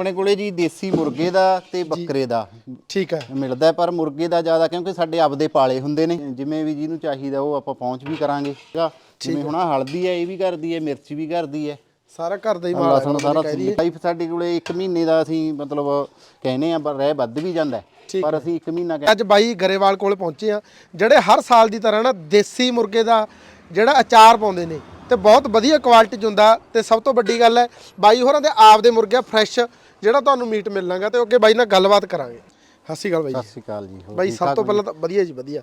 ਆਪਣੇ ਕੋਲੇ ਜੀ ਦੇਸੀ ਮੁਰਗੇ ਦਾ ਤੇ ਬੱਕਰੇ ਦਾ। ਠੀਕ ਹੈ। ਮਿਲਦਾ ਹੈ, ਪਰ ਮੁਰਗੇ ਦਾ ਜ਼ਿਆਦਾ ਕਿਉਂਕਿ ਸਾਡੇ ਆਪਦੇ ਪਾਲੇ ਹੁੰਦੇ ਨੇ। ਜਿਵੇਂ ਵੀ ਜਿਹਨੂੰ ਚਾਹੀਦਾ ਉਹ ਆਪਾਂ ਪਹੁੰਚ ਵੀ ਕਰਾਂਗੇ? ਜਿਵੇਂ ਹੁਣ ਆਹ ਹਲਦੀ ਹੈ ਇਹ ਵੀ ਕਰਦੀ ਹੈ ਮਿਰਚ ਵੀ ਕਰਦੀ ਹੈ। ਸਾਰਾ ਘਰ ਦਾ ਹੀ ਮਾਲ ਲਸਣ ਸਾਰਾ ਪਾਈਪ ਸਾਡੇ ਕੋਲੇ 1 ਮਹੀਨੇ ਦਾ ਅਸੀਂ ਮਤਲਬ ਕਹਿੰਦੇ ਆ ਪਰ ਰਹਿ ਵੱਧ ਵੀ ਜਾਂਦਾ ਹੈ। ਪਰ ਅਸੀਂ 1 ਮਹੀਨਾ ਅੱਜ ਬਾਈ ਗਰੇਵਾਲ ਕੋਲੇ ਪਹੁੰਚੇ ਆ ਜਿਹੜੇ ਹਰ ਸਾਲ ਦੀ ਤਰ੍ਹਾਂ ਨਾ ਦੇਸੀ ਮੁਰਗੇ ਦਾ ਜਿਹੜਾ ਅਚਾਰ ਪਾਉਂਦੇ ਨੇ ਤੇ ਬਹੁਤ ਵਧੀਆ ਕੁਆਲਿਟੀ ਚ ਹੁੰਦਾ ਤੇ ਸਭ ਤੋਂ ਵੱਡੀ ਗੱਲ ਹੈ ਬਾਈ ਹੋਰਾਂ ਦੇ ਆਪ ਦੇ ਮੁਰਗੇ ਫਰੈਸ਼ ਜਿਹੜਾ ਤੁਹਾਨੂੰ ਮੀਟ ਮਿਲਣਾਗਾ ਤੇ ਅੱਗੇ ਬਾਈ ਨਾਲ ਗੱਲਬਾਤ ਕਰਾਂਗੇ। ਸਤਿ ਸ਼੍ਰੀ ਅਕਾਲ ਬਾਈ ਸਤਿ ਸ਼੍ਰੀ ਅਕਾਲ ਜੀ ਹੋਰ ਬਾਈ ਠੀਕ ਸਭ ਠਾਕ ਤੋਂ ਪਹਿਲਾਂ ਤਾਂ ਵਧੀਆ ਜੀ ਵਧੀਆ।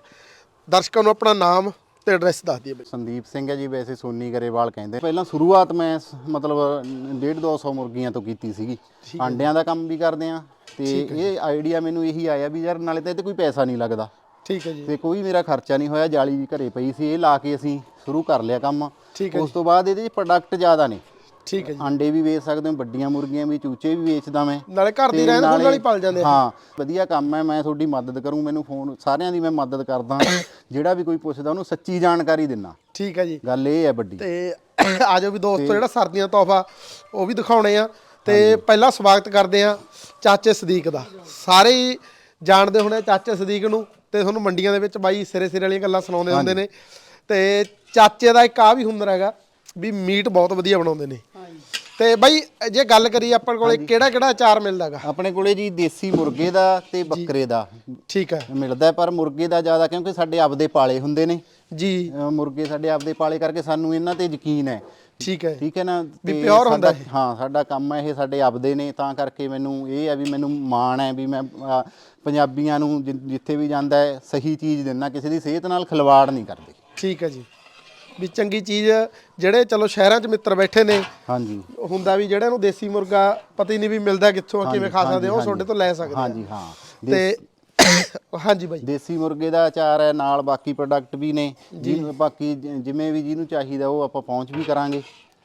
ਦਰਸ਼ਕਾਂ ਨੂੰ ਆਪਣਾ ਨਾਮ ਤੇ ਐਡਰੈਸ ਦੱਸ ਦਈਏ ਬਾਈ। ਸੰਦੀਪ ਸਿੰਘ ਹੈ ਜੀ ਵੈਸੇ ਸੋਨੀ ਗਰੇਵਾਲ ਕਹਿੰਦੇ। ਪਹਿਲਾਂ ਸ਼ੁਰੂਆਤ ਮੈਂ ਸ- ਮਤਲਬ 1.5 200 ਮੁਰਗੀਆਂ ਤੋਂ ਕੀਤੀ ਸੀਗੀ। ਆਂਡਿਆਂ ਦਾ ਕੰਮ ਵੀ ਕਰਦੇ ਆ ਤੇ ਇਹ ਆਈਡੀਆ ਮੈਨੂੰ ਇਹੀ ਆਇਆ ਵੀ ਯਾਰ ਨਾਲੇ ਤਾਂ ਇਹ ਤੇ ਕੋਈ ਪੈਸਾ ਨਹੀਂ ਲੱਗਦਾ। ਠੀਕ ਹੈ ਜੀ। ਤੇ ਕੋਈ ਮੇਰਾ ਖਰਚਾ ਨਹੀਂ ਹੋਇਆ ਜਾਲੀ ਵੀ ਘਰੇ ਪਈ ਸੀ ਇਹ ਲਾ ਕੇ ਅਸੀਂ ਸ਼ੁਰੂ ਕਰ ਲਿਆ ਕੰਮ। ਠੀਕ ਹੈ ਉਸ ਤੋਂ ਬਾਅਦ ਇਹਦੇ ਪ੍ਰੋਡਕਟ ਜ਼ਿਆਦਾ ਨੇ। ਠੀਕ ਹੈ ਜੀ। ਆਂਡੇ ਵੀ ਵੇਚ ਸਕਦੇ ਹਾਂ ਵੱਡੀਆਂ ਮੁਰਗੀਆਂ ਵੀ ਚੂਚੇ ਵੀ ਵੇਚਦਾ ਮੈਂ। ਨਾਲੇ ਘਰ ਦੀ ਰਹਿਣ ਨਾਲ ਹੀ ਪਲ ਜਾਂਦੇ ਹਾਂ ਵਧੀਆ ਕੰਮ ਹੈ ਮੈਂ ਤੁਹਾਡੀ ਮਦਦ ਕਰੂੰ ਮੈਨੂੰ ਫੋਨ ਸਾਰਿਆਂ ਦੀ ਮੈਂ ਮਦਦ ਕਰਦਾ। ਜਿਹੜਾ ਵੀ ਕੋਈ ਪੁੱਛਦਾ ਉਹਨੂੰ ਸੱਚੀ ਜਾਣਕਾਰੀ ਦਿੰਨਾ। ਠੀਕ ਹੈ ਜੀ। ਗੱਲ ਇਹ ਹੈ ਵੱਡੀ। ਤੇ ਆਜੋ ਵੀ ਦੋਸਤੋ ਜਿਹੜਾ ਸਰਦੀਆਂ ਤੋਹਫਾ ਉਹ ਵੀ ਦਿਖਾਉਣੇ ਆ। ਤੇ ਪਹਿਲਾਂ ਸਵਾਗਤ ਕਰਦੇ ਆ ਚਾਚੇ ਸਦੀਕ ਦਾ। ਸਾਰੇ ਜਾਣਦੇ ਹੋਣੇ ਚਾਚੇ ਸਦੀਕ ਨੂੰ ਤੇ ਤੁਹਾਨੂੰ ਮੰਡੀਆਂ ਦੇ ਵਿੱਚ ਬਾਈ ਸਿਰੇ ਸਿਰੇ ਵਾਲੀਆਂ ਗੱਲਾਂ ਸੁਣਾਉਂਦੇ ਹੁੰਦੇ ਨੇ। ਤੇ ਚਾਚੇ ਦਾ ਇੱਕ ਆ ਵੀ ਹੁਨਰ ਹੈਗਾ ਵੀ ਮੀਟ ਬਹੁਤ ਵਧੀਆ ਬਣਾਉਂਦੇ ਨੇ। ਤੇ ਬਾਈ ਜੇ ਗੱਲ ਕਰੀਏ ਆਪਾਂ ਕੋਲੇ ਕਿਹੜਾ ਕਿਹੜਾ ਅਚਾਰ ਮਿਲਦਾਗਾ? ਆਪਣੇ ਕੋਲੇ ਜੀ ਦੇਸੀ ਮੁਰਗੇ ਦਾ ਤੇ ਬੱਕਰੇ ਦਾ। ਠੀਕ ਹੈ ਮਿਲਦਾ ਹੈ, ਪਰ ਮੁਰਗੇ ਦਾ ਜ਼ਿਆਦਾ ਕਿਉਂਕਿ ਸਾਡੇ ਆਪਦੇ ਪਾਲੇ ਹੁੰਦੇ ਨੇ। ਜੀ। ਮੁਰਗੇ ਸਾਡੇ ਆਪਦੇ ਪਾਲੇ ਕਰਕੇ ਸਾਨੂੰ ਇਹਨਾਂ ਤੇ ਯਕੀਨ ਹੈ। ਠੀਕ ਹੈ। ਠੀਕ ਹੈ ਨਾ ਵੀ ਤੇ pure ਹੁੰਦਾ ਸਾਡਾ- ਹਾਂ ਸਾਡਾ ਕੰਮ ਹੈ ਇਹ ਸਾਡੇ ਆਪਦੇ ਨੇ ਤਾਂ ਕਰਕੇ ਮੈਨੂੰ ਇਹ ਹੈ ਵੀ ਮੈਨੂੰ ਮਾਣ ਹੈ ਵੀ ਮੈਂ ਪੰਜਾਬੀਆਂ ਨੂੰ ਜਿੱਥੇ ਵੀ ਜਾਂਦਾ ਹੈ ਸਹੀ ਚੀਜ਼ ਦਿੰਨਾ ਕਿਸੇ ਦੀ ਸਿਹਤ ਨਾਲ ਖਿਲਵਾੜ ਨਹੀਂ ਕਰਦੇ। ਠੀਕ ਹੈ ਜੀ। ਵੀ ਚੰਗੀ ਚੀਜ਼ ਜਿਹੜੇ ਚਲੋ ਸ਼ਹਿਰਾਂ 'ਚ ਮਿੱਤਰ ਬੈਠੇ ਨੇ ਹਾਂਜੀ। ਹੁੰਦਾ ਵੀ ਜਿਹੜਾ ਨੂੰ ਦੇਸੀ ਮੁਰਗਾ ਪਤਾ ਹੀ ਨਹੀਂ ਵੀ ਮਿਲਦਾ ਕਿੱਥੋਂ ਆ ਕਿਵੇਂ ਖਾ ਸਕਦੇ ਉਹ ਤੁਹਾਡੇ ਤੋਂ ਲੈ ਸਕਦੇ ਆ। ਹਾਂਜੀ ਹਾਂ। ਤੇ ਹਾਂਜੀ ਬਾਈ। ਦੇਸੀ ਮੁਰਗੇ ਦਾ ਅਚਾਰ ਹੈ ਨਾਲ ਬਾਕੀ ਪ੍ਰੋਡਕਟ ਵੀ ਨੇ। ਜੀ। ਬਾਕੀ ਜ- ਜਿਵੇਂ ਵੀ ਜਿਹਨੂੰ ਚਾਹੀਦਾ ਉਹ ਆਪਾਂ ਪਹੁੰਚ ਵੀ ਕਰਾਂਗੇ।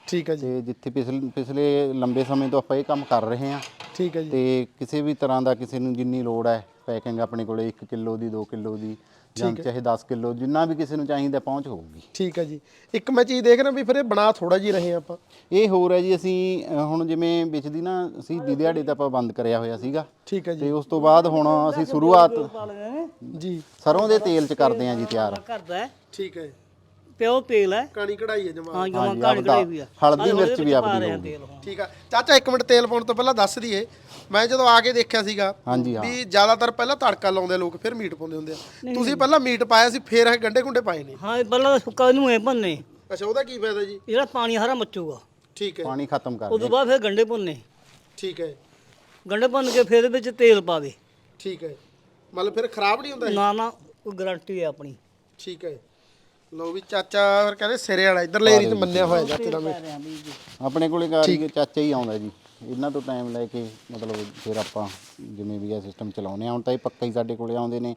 ਠੀਕ ਹੈ ਜੀ। ਤੇ ਜਿੱਥੇ ਪਿਛਲੇ ਪਿਛਲੇ ਲੰਬੇ ਸਮੇਂ ਤੋਂ ਆਪਾਂ ਇਹ ਕੰਮ ਕਰ ਰਹੇ ਹਾਂ। ਠੀਕ ਹੈ ਜੀ। ਤੇ ਕਿਸੇ ਵੀ ਤਰ੍ਹਾਂ ਦਾ ਕਿਸੇ ਨੂੰ ਜਿੰਨੀ ਲੋੜ ਹੈ ਪੈਕਿੰਗ ਆਪਣੇ ਕੋਲੇ 1 ਕਿਲੋ ਦੀ 2 ਕਿਲੋ ਦੀ ਜਾਂ ਚਾਹੇ 10 ਕਿਲੋ ਜਿੰਨਾ ਵੀ ਕਿਸੇ ਨੂੰ ਚਾਹੀਦਾ ਪਹੁੰਚ ਹੋਊਗੀ। ਠੀਕ ਹੈ ਜੀ। ਇੱਕ ਮੈਂ ਚੀਜ਼ ਦੇਖ ਰਿਹਾ ਵੀ ਫਿਰ ਇਹ ਬਣਾ ਥੋੜਾ ਜੀ ਰਹੇ ਆਪਾਂ। ਇਹ ਹੋਰ ਹੈ ਜੀ ਅਸੀਂ ਹੁਣ ਜਿਵੇਂ ਵਿੱਚ ਦੀ ਨਾ ਅਸੀਂ ਦੀ ਦਿਹਾੜੇ ਤਾਂ ਆਪਾਂ ਬੰਦ ਕਰਿਆ ਹੋਇਆ ਸੀਗਾ। ਠੀਕ ਹੈ ਜੀ। ਤੇ ਉਸ ਤੋਂ ਬਾਅਦ ਹੁਣ ਅਸੀਂ ਸ਼ੁਰੂਆਤ ਜੀ। ਸਰੋਂ ਦੇ ਤੇਲ ਚ ਕਰਦੇ ਹਾਂ ਜੀ ਤਿਆਰ। ਕਰਦਾ ਠੀਕ ਹੈ ਪਿਓ ਤੇਲ ਹੈ। ਕਾਣੀ ਕਢਾਈ ਹੈ ਜਮਾ। ਹਾਂ ਜਮਾ ਕਢਾਈ ਵੀ ਆ। ਹਲਦੀ ਮਿਰਚ ਵੀ ਆਪਦੀ ਹੋਊਗੀ। ਠੀਕ ਆ। ਚਾਚਾ ਇੱਕ ਮਿੰਟ ਤੇਲ ਪਾਉਣ ਤੋਂ ਪਹਿਲਾਂ ਦੱਸ ਦਈਏ। ਮੈਂ ਜਦੋਂ ਆ ਕੇ ਦੇਖਿਆ ਸੀਗਾ ਹਾਂਜੀ ਹਾਂ। ਵੀ ਜ਼ਿਆਦਾਤਰ ਪਹਿਲਾਂ ਤੜਕਾ ਲਾਉਂਦੇ ਲੋਕ ਫਿਰ ਮੀਟ ਪਾਉਂਦੇ ਹੁੰਦੇ ਆ। ਤੁਸੀਂ ਪਹਿਲਾਂ ਮੀਟ ਪਾਇਆ ਸੀ ਫਿਰ ਇਹ ਗੰਡੇ ਗੁੰਡੇ ਪਾਏ ਨੇ। ਹਾਂ ਇਹ ਪਹਿਲਾਂ ਤਾਂ ਸੁੱਕਾ ਨੂੰ ਇਹ ਭੰਨੇ ਅੱਛਾ ਉਹਦਾ ਕੀ ਫਾਇਦਾ ਜੀ? ਜਿਹੜਾ ਪਾਣੀ ਹਰਾ ਮੱਚੂਗਾ। ਠੀਕ ਹੈ। ਪਾਣੀ ਖਤਮ ਕਰ ਉਦੋਂ ਬਾਅਦ ਫਿਰ ਗੰਡੇ ਭੁੰਨੇ ਠੀਕ ਹੈ। ਗੰਡੇ ਭੁੰਨ ਕੇ ਫਿਰ ਇਹਦੇ ਵਿੱਚ ਤੇਲ ਪਾਵੇ। ਠੀਕ ਹੈ। ਮਤਲਬ ਫਿਰ ਖਰਾਬ ਨਹੀਂ ਹੁੰਦਾ ਇਹ? ਨਾ ਨਾ ਕੋਈ ਗਾਰੰਟੀ ਹੈ ਆਪਣੀ। ਠੀਕ ਹੈ। ਲੋ ਵੀ ਚਾਚਾ ਫਿਰ ਕਹਿੰਦੇ ਸਿਰੇ ਵਾਲਾ ਇਧਰਲੇ ਏਰੀ ਤੇ ਮੰਨਿਆ ਹੋਇਆ ਚਾਚੇ ਦਾ ਮੀਟ ਆਪਣੇ ਕੋਲੇ ਕਾਰੀਗਰ ਚਾਚਾ ਹੀ ਆਉਂਦਾ ਜੀ। ਇਹਨਾਂ ਤੋਂ ਟਾਈਮ ਲੈ ਕੇ ਮਤਲਬ ਫਿਰ ਆਪਾਂ ਜਿਵੇਂ ਵੀ ਇਹ ਸਿਸਟਮ ਚਲਾਉਨੇ ਆ ਹੁਣ ਤਾਂ ਇਹ ਪੱਕਾ ਹੀ ਸਾਡੇ ਕੋਲੇ ਆਉਂਦੇ ਨੇ।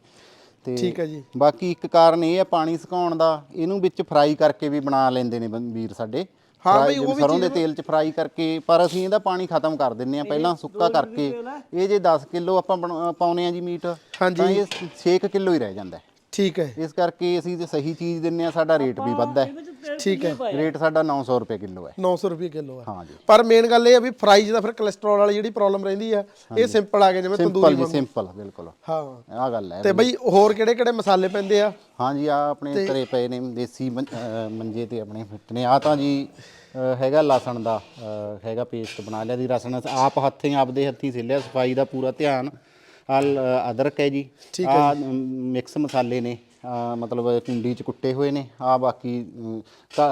ਤੇ ਠੀਕ ਹੈ ਜੀ। ਬਾਕੀ ਇੱਕ ਕਾਰਨ ਇਹ ਹੈ ਪਾਣੀ ਸੁਕਾਉਣ ਦਾ ਇਹਨੂੰ ਵਿੱਚ ਫਰਾਈ ਕਰਕੇ ਵੀ ਬਣਾ ਲੈਂਦੇ ਨੇ ਵੀਰ ਸਾਡੇ। ਹਾਂ ਬਈ, ਉਹ ਵੀ ਸਰੋਂ ਦੇ ਤੇਲ 'ਚ ਫਰਾਈ ਕਰਕੇ ਪਰ ਅਸੀਂ ਇਹਦਾ ਪਾਣੀ ਖਤਮ ਕਰ ਦਿੰਨੇ ਆ ਪਹਿਲਾਂ ਸੁੱਕਾ ਕਰਕੇ। ਇਹ ਜੇ 10 ਕਿਲੋ ਆਪਾਂ ਬਣਾ- ਪਾਉਨੇ ਆ ਜੀ ਮੀਟ। ਤਾਂ ਇਹ 6 ਕਿਲੋ ਹੀ ਰਹਿ ਜਾਂਦਾ ਹੈ। ਠੀਕ ਹੈ। ਇਸ ਕਰਕੇ ਅਸੀਂ ਜੇ ਸਹੀ ਚੀਜ਼ ਦਿੰਨੇ ਆ ਸਾਡਾ ਰੇਟ ਵੀ ਵੱਧਦਾ ਹੈ। ਠੀਕ ਹੈ। ਰੇਟ ਸਾਡਾ 900 ਰੁਪਏ ਕਿਲੋ ਹੈ। 900 ਰੁਪਏ ਕਿਲੋ ਹਾਂ। ਜੀ। ਪਰ ਮੇਨ ਗੱਲ ਇਹ ਆ ਵੀ ਫਰਾਈਜ਼ ਦਾ ਫਿਰ ਕੋਲੇਸਟ੍ਰੋਲ ਵਾਲੀ ਜਿਹੜੀ ਪ੍ਰੋਬਲਮ ਰਹਿੰਦੀ ਆ ਇਹ ਸਿੰਪਲ ਆ ਗਿਆ ਜਿਵੇਂ ਸਿੰਪਲ ਤੰਦੂਰੀ ਜੀ ਵਾਂਗੂ। ਸਿੰਪਲ ਬਿਲਕੁਲ। ਹਾਂ। ਆਹ ਗੱਲ ਹੈ ਤੇ ਬਈ ਹੋਰ ਕਿਹੜੇ ਕਿਹੜੇ ਮਸਾਲੇ ਪੈਂਦੇ ਆ? ਹਾਂਜੀ ਆ ਆਪਣੇ ਘਰੇ ਪਏ ਨੇ ਦੇਸੀ ਮੰ- ਅਹ ਮੰਜੇ ਤੇ ਆਪਣੇ ਫਿੱਟ ਨੇ। ਆ ਤਾਂ ਜੀ ਅਹ ਹੈਗਾ ਲਸਣ ਦਾ ਅਹ ਹੈਗਾ ਪੇਸਟ ਬਣਾ ਲਿਆ ਦੀ ਰਸਣ ਆਪ ਹੱਥੀਂ ਆਪਦੇ ਹੱਥੀਂ ਸਿੱਲਿਆ ਸਫ਼ਾਈ ਦਾ ਪੂਰਾ ਧਿਆਨ। ਆ ਅਦਰਕ ਹੈ ਜੀ। ਆ ਮਿਕਸ ਮਸਾਲੇ ਨੇ। ਮਤਲਬ ਕੁੰਡੀ ਚ ਕੁੱਟੇ ਹੋਏ ਨੇ। ਆ ਬਾਕੀ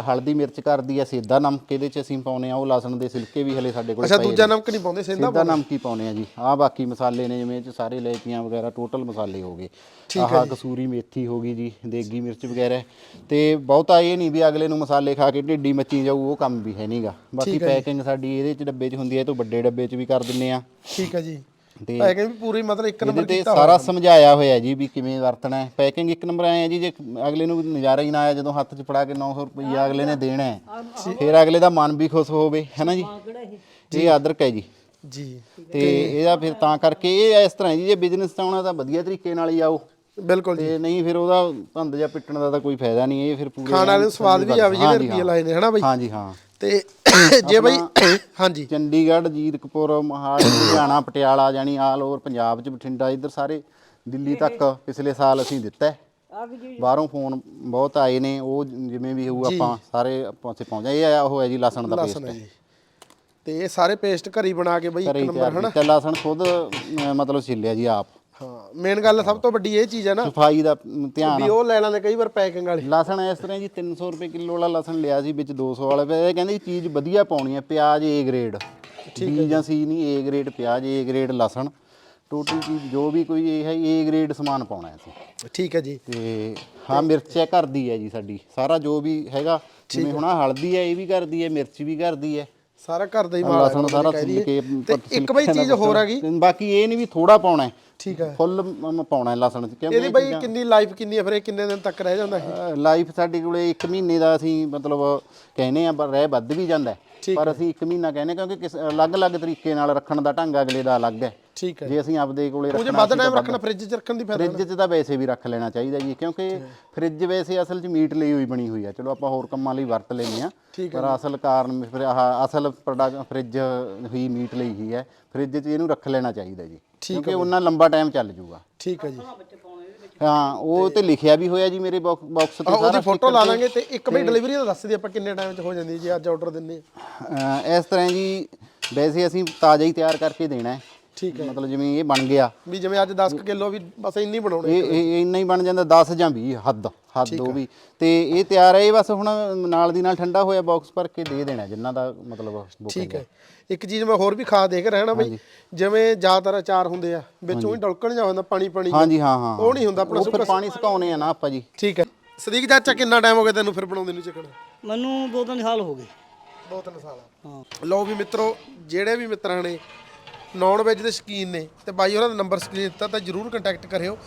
ਹਲਦੀ ਮਿਰਚ ਕਰਦੀ ਆ ਸੇਦਾ ਨਮਕ ਇਹਦੇ ਚ ਅਸੀਂ ਪਾਉਨੇ ਆ। ਉਹ ਲਸਣ ਦੇ ਸਿਲਕੇ ਵੀ ਹਲੇ ਸਾਡੇ ਕੋਲ ਅੱਛਾ ਦੂਜਾ। ਨਮਕ ਨਹੀਂ ਪਾਉਂਦੇ ਸਿੰਦਾ ਸਿੱਧਾ ਨਮਕ ਹੀ ਪਾਉਨੇ ਆ ਜੀ। ਆ ਬਾਕੀ ਮਸਾਲੇ ਨੇ ਜਿਵੇਂ ਇਹ ਚ ਸਾਰੇ ਇਲਾਇਚੀਆਂ ਵਗੈਰਾ ਟੋਟਲ ਮਸਾਲੇ ਹੋ ਗਏ। ਆਹ ਕਸੂਰੀ ਮੇਥੀ ਹੋ ਗਈ ਜੀ ਦੇਗੀ ਮਿਰਚ ਵਗੈਰਾ। ਤੇ ਬਹੁਤਾ ਇਹ ਨਹੀਂ ਵੀ ਅਗਲੇ ਨੂੰ ਮਸਾਲੇ ਖਾ ਕੇ ਢਿੱਡੀ ਮੱਚੀ ਜਾਊ ਉਹ ਕੰਮ ਵੀ ਹੈ ਨਹੀਂਗਾ ਬਾਕੀ ਪੈਕਿੰਗ ਸਾਡੀ ਇਹਦੇ ਚ ਡੱਬੇ ਚ ਹੁੰਦੀ ਹੈ ਇਹ ਤੋਂ ਵੱਡੇ ਡੱਬੇ ਚ ਵੀ ਕਰ ਦਿੰਨੇ ਆ। ਠੀਕ ਹੈ ਜੀ। ਤੇ ਪੈਕਿੰਗ ਵੀ ਪੂਰੀ ਮਤਲਬ ਇੱਕ ਨੰਬਰ ਤੇ ਸਾਰਾ ਸਮਝਾਇਆ ਹੋਇਆ ਜੀ ਵੀ ਕਿਵੇਂ ਵਰਤਣਾ ਹੈ। ਪੈਕਿੰਗ ਇੱਕ ਨੰਬਰ ਆਇਆ ਜੀ ਜੇ ਅਗਲੇ ਨੂੰ ਨਜ਼ਾਰਾ ਹੀ ਨਾ ਆਇਆ ਜਦੋਂ ਹੱਥ 'ਚ ਫੜਾ ਕੇ 900 ਰੁਪਈਆ ਅਗਲੇ ਨੇ ਦੇਣਾ ਹੈ ਫਿਰ ਅਗਲੇ ਦਾ ਮਨ ਵੀ ਖੁਸ਼ ਹੋਵੇ ਹੈ ਨਾ ਜੀ ਇਹ। ਅਦਰਕ ਹੈ ਜੀ। ਜੀ। ਤੇ ਇਹਦਾ ਫਿਰ ਤਾਂ ਕਰਕੇ ਇਹ ਇਸ ਤਰ੍ਹਾਂ ਹੈ ਜੀ ਜੇ ਬਿਜ਼ਨਸ ਚਾਉਣਾ ਤਾਂ ਵਧੀਆ ਤਰੀਕੇ ਨਾਲ ਹੀ ਆਓ। ਬਿਲਕੁਲ ਜੀ। ਤੇ ਨਹੀਂ ਫਿਰ ਉਹਦਾ ਧੰਦ ਜਾਂ ਪਿੱਟਣ ਦਾ ਤਾਂ ਕੋਈ ਫਾਇਦਾ ਨਹੀਂ ਇਹ ਫਿਰ ਪੂਰੇ ਖਾਣ ਵਾਲੇ ਨੂੰ ਸਵਾਦ ਵੀ ਆਵੇ ਜਿਹੜੇ ਰੁਪਏ ਹਾਂ। ਲਾਏ ਨੇ ਹਨਾ ਬਈ? ਹਾਂਜੀ ਹਾਂ। ਤੇ ਜੇ ਬਾਈ ਹਾਂਜੀ। ਚੰਡੀਗੜ੍ਹ ਜੀਰਕਪੁਰ ਮੋਹਾਲੀ ਲੁਧਿਆਣਾ ਪਟਿਆਲਾ ਜਾਨੀ ਆਲ ਓਵਰ ਪੰਜਾਬ ਚ ਬਠਿੰਡਾ ਇੱਧਰ ਸਾਰੇ ਦਿੱਲੀ ਤੱਕ ਪਿਛਲੇ ਸਾਲ ਅਸੀਂ ਦਿੱਤਾ ਹੈ। ਬਾਹਰੋਂ ਫੋਨ ਬਹੁਤ ਆਏ ਨੇ ਉਹ ਜਿਵੇਂ ਵੀ ਹੋਊ ਆਪਾਂ ਸਾਰੇ ਪਾਸੇ ਪਹੁੰਚ ਜਾਏ ਇਹ ਆ ਉਹ ਹੈ ਜੀ ਲਸਣ ਦਾ ਪੇਸਟ ਲਸਣ ਹੈ ਜੀ। ਤੇ ਇਹ ਸਾਰੇ ਪੇਸਟ ਘਰੀ ਬਣਾ ਕੇ ਬਾਈ ਇੱਕ ਘਰੇ ਨੰਬਰ ਤਿਆਰ ਕੀਤਾ ਲਸਣ ਖੁਦ ਮਤਲਬ ਛਿੱਲਿਆ ਜੀ ਆਪ। ਹਾਂ ਮੇਨ ਗੱਲ ਸਭ ਤੋਂ ਵੱਡੀ ਇਹ ਚੀਜ਼ ਹੈ ਨਾ ਸਫ਼ਾਈ ਦਾ ਧਿਆਨ ਵੀ ਉਹ ਲੈ ਲੈਂਦੇ ਕਈ ਵਾਰ ਪੈਕਿੰਗ ਵਾਲੇ। ਲਸਣ ਇਸ ਤਰ੍ਹਾਂ ਜੀ 300 ਰੁਪਏ ਕਿਲੋ ਵਾਲਾ ਲਸਣ ਲਿਆ ਸੀ ਵਿੱਚ 200 ਵਾਲਾ। ਪਿਆ ਇਹ ਕਹਿੰਦੇ ਚੀਜ਼ ਵਧੀਆ ਪਾਉਣੀ ਹੈ ਪਿਆਜ਼ ਏ ਗ੍ਰੇਡ ਬੀ ਜਾਂ। ਸੀ ਨਹੀਂ ਏ ਗ੍ਰੇਡ ਪਿਆਜ਼ ਏ ਗ੍ਰੇਡ ਲਸਣ। ਟੋਟਲ ਚੀਜ਼ ਜੋ ਵੀ ਕੋਈ ਇਹ ਹੈ ਏ ਗ੍ਰੇਡ ਸਮਾਨ ਪਾਉਣਾ ਹੈ ਅਸੀਂ। ਠੀਕ ਹੈ ਜੀ। ਤੇ ਹਾਂ ਮਿਰਚ ਹੈ ਘਰ ਦੀ ਹੈ ਜੀ ਸਾਡੀ। ਸਾਰਾ ਜੋ ਵੀ ਹੈਗਾ ਜਿਵੇਂ ਹੁਣ ਆਹ ਹਲਦੀ ਹੈ ਇਹ ਵੀ ਘਰ ਦੀ ਹੈ ਮਿਰਚ ਵੀ ਘਰ ਦੀ ਹੈ। ਸਾਰਾ ਘਰ ਦਾ ਹੀ ਮਾਲ ਲਸਣ ਸਾਰਾ ਸਿੱਲ ਕੇ ਤੇ ਇੱਕ ਬਾਈ ਚੀਜ਼ ਹੋਰ ਹੈਗੀ ਬਾਕੀ ਇਹ ਨਹੀਂ ਵੀ ਥੋੜਾ ਪਾਉਣਾ ਹੈ। ਠੀਕ ਹੈ। ਫੁੱਲ ਪਾਉਣਾ ਹੈ ਲਸਣ ਕਿਉਂਕਿ ਇਹਦੀ ਬਾਈ ਕਿੰਨੀ ਲਾਈਫ ਕਿੰਨੀ ਹੈ ਫਿਰ ਇਹ ਕਿੰਨੇ ਦਿਨ ਤੱਕ ਰਹਿ ਜਾਂਦਾ ਇਹ? ਲਾਈਫ ਸਾਡੇ ਕੋਲੇ 1 ਮਹੀਨੇ ਦਾ ਅਸੀਂ ਮਤਲਬ ਕਹਿੰਦੇ ਆ ਪਰ ਰਹਿ ਵੱਧ ਵੀ ਜਾਂਦਾ ਹੈ। ਪਰ ਅਸੀਂ 1 ਮਹੀਨਾ ਕਹਿੰਦੇ ਕਿਉਂਕਿ ਅਲੱਗ-ਅਲੱਗ ਤਰੀਕੇ ਨਾਲ ਰੱਖਣ ਦਾ ਢੰਗ ਅਗਲੇ ਦਾ ਅਲੱਗ ਹੈ। ਠੀਕ ਹੈ ਜੇ ਅਸੀਂ ਆਪਦੇ ਕੋਲੇ ਉਹ ਜੇ ਰੱਖਣਾ ਵੱਧ ਟਾਈਮ ਰੱਖਣਾ ਫ੍ਰਿਜ 'ਚ ਰੱਖਣ ਦੀ ਫਾਇਦਾ ਫ੍ਰਿਜ 'ਚ ਤਾਂ ਵੈਸੇ ਵੀ ਰੱਖ ਲੈਣਾ ਚਾਹੀਦਾ ਜੀ ਕਿਉਂਕਿ ਫ੍ਰਿਜ ਵੈਸੇ ਅਸਲ 'ਚ ਮੀਟ ਲਈ ਹੋਈ ਬਣੀ ਹੋਈ ਆ। ਚਲੋ ਆਪਾਂ ਹੋਰ ਕੰਮਾਂ ਲਈ ਵਰਤ ਲੈਂਦੇ ਆ ਪਰ ਅਸਲ ਕਾਰਨ ਫਿਰ ਆਹ ਅਸਲ ਪ੍ਰੋਡਕਟ ਫ੍ਰਿਜ ਹੀ ਮੀਟ ਲਈ ਹੀ ਹੈ। ਫ੍ਰਿਜ 'ਚ ਇਹਨੂੰ ਰੱਖ ਲੈਣਾ ਚਾਹੀਦਾ ਜੀ ਕਿਉਂਕਿ ਉਹਨਾਂ ਲੰਬਾ ਟਾਈਮ ਚੱਲ ਜਾਊਗਾ ਠੀਕ ਹੈ ਜੀ। ਹਾਂ ਉਹ ਤੇ ਲਿਖਿਆ ਵੀ ਹੋਇਆ ਜੀ ਮੇਰੇ ਬਾਕਸ ਤੇ ਆ ਉਹਦੀ ਸਾਰਾ ਫੋਟੋ ਲਾ ਦਾਂਗੇ ਤੇ ਇੱਕ ਬਈ ਡਿਲੀਵਰੀ ਦਾ ਦੱਸ ਦੀ ਆਪਾਂ ਕਿੰਨੇ ਟਾਈਮ 'ਚ ਹੋ ਜਾਂਦੀ ਜੀ ਅੱਜ ਆਰਡਰ ਅਹ ਇਸ ਤਰ੍ਹਾਂ ਜੀ ਵੈਸੇ ਅਸੀਂ ਤਾਜ਼ਾ ਹੀ ਤਿਆਰ ਕਰਕੇ ਦੇਣਾ ਹੈ। ਠੀਕ ਹੈ। ਮਤਲਬ ਜਿਵੇਂ ਇਹ ਬਣ ਗਿਆ। ਵੀ ਜਿਵੇਂ ਅੱਜ 10 ਕਿਲੋ ਵੀ ਬਸ ਇੰਨੀ ਬਣਾਉਣੇ ਇਹ ਇਹ ਇੰਨਾ ਹੀ ਬਣ ਜਾਂਦਾ 10 ਜਾਂ 20 ਹੱਦ ਹੱਦ ਉਹ ਵੀ। ਤੇ ਇਹ ਤਿਆਰ ਹੈ ਇਹ ਬਸ ਹੁਣ ਨਾਲ ਦੀ ਨਾਲ ਠੰਡਾ ਹੋਇਆ ਬਾਕਸ ਭਰ ਕੇ ਦੇ ਦੇਣਾ ਜਿੰਨਾ ਦਾ ਮਤਲਬ ਬੁਕਿੰਗ ਠੀਕ ਹੈ। ਇੱਕ ਚੀਜ਼ ਮੈਂ ਹੋਰ ਵੀ ਖਾ ਦੇਖ ਰਿਹਾ ਨਾ ਬਈ ਜਿਵੇਂ ਜ਼ਿਆਦਾਤਰ ਅਚਾਰ ਹੁੰਦੇ ਆ ਵਿੱਚ ਉਹੀ ਡਲਕਣ ਜਾ ਹੁੰਦਾ ਪਾਣੀ ਪਾਣੀ ਹਾਂਜੀ ਹਾਂ ਹਾਂ ਉਹ ਨਹੀਂ ਹੁੰਦਾ ਆਪਣਾ ਫਿਰ ਪਾਣੀ ਸੁਕਾਉਣੇ ਆ ਨਾ ਆਪਾਂ ਜੀ। ਠੀਕ ਹੈ। ਸਦੀਕ ਚਾਚਾ ਕਿੰਨਾ ਟਾਈਮ ਹੋ ਗਿਆ ਤੈਨੂੰ ਫਿਰ ਬਣਾਉਂਦੇ ਨੂੰ ਚਿਕਨ? ਮੈਨੂੰ ਦੋ ਤਿੰਨ ਸਾਲ ਹੋ ਗਏ। ਦੋ ਤਿੰਨ ਸਾਲ। ਹਾਂ। ਲਓ ਵੀ ਮਿੱਤਰੋ ਜਿਹੜੇ ਵੀ ਮਿੱਤਰਾਂ ਨੇ ਨੌਨ ਵੈਜ ਦੇ ਸ਼ਕੀਨ ਨੇ। ਤੇ ਬਾਈ ਉਹਨਾਂ ਦਾ ਨੰਬਰ ਸਕਰੀਨ ਦਿੱਤਾ ਤਾਂ ਜਰੂਰ ਕੰਟੈਕਟ ਕਰਿਓ।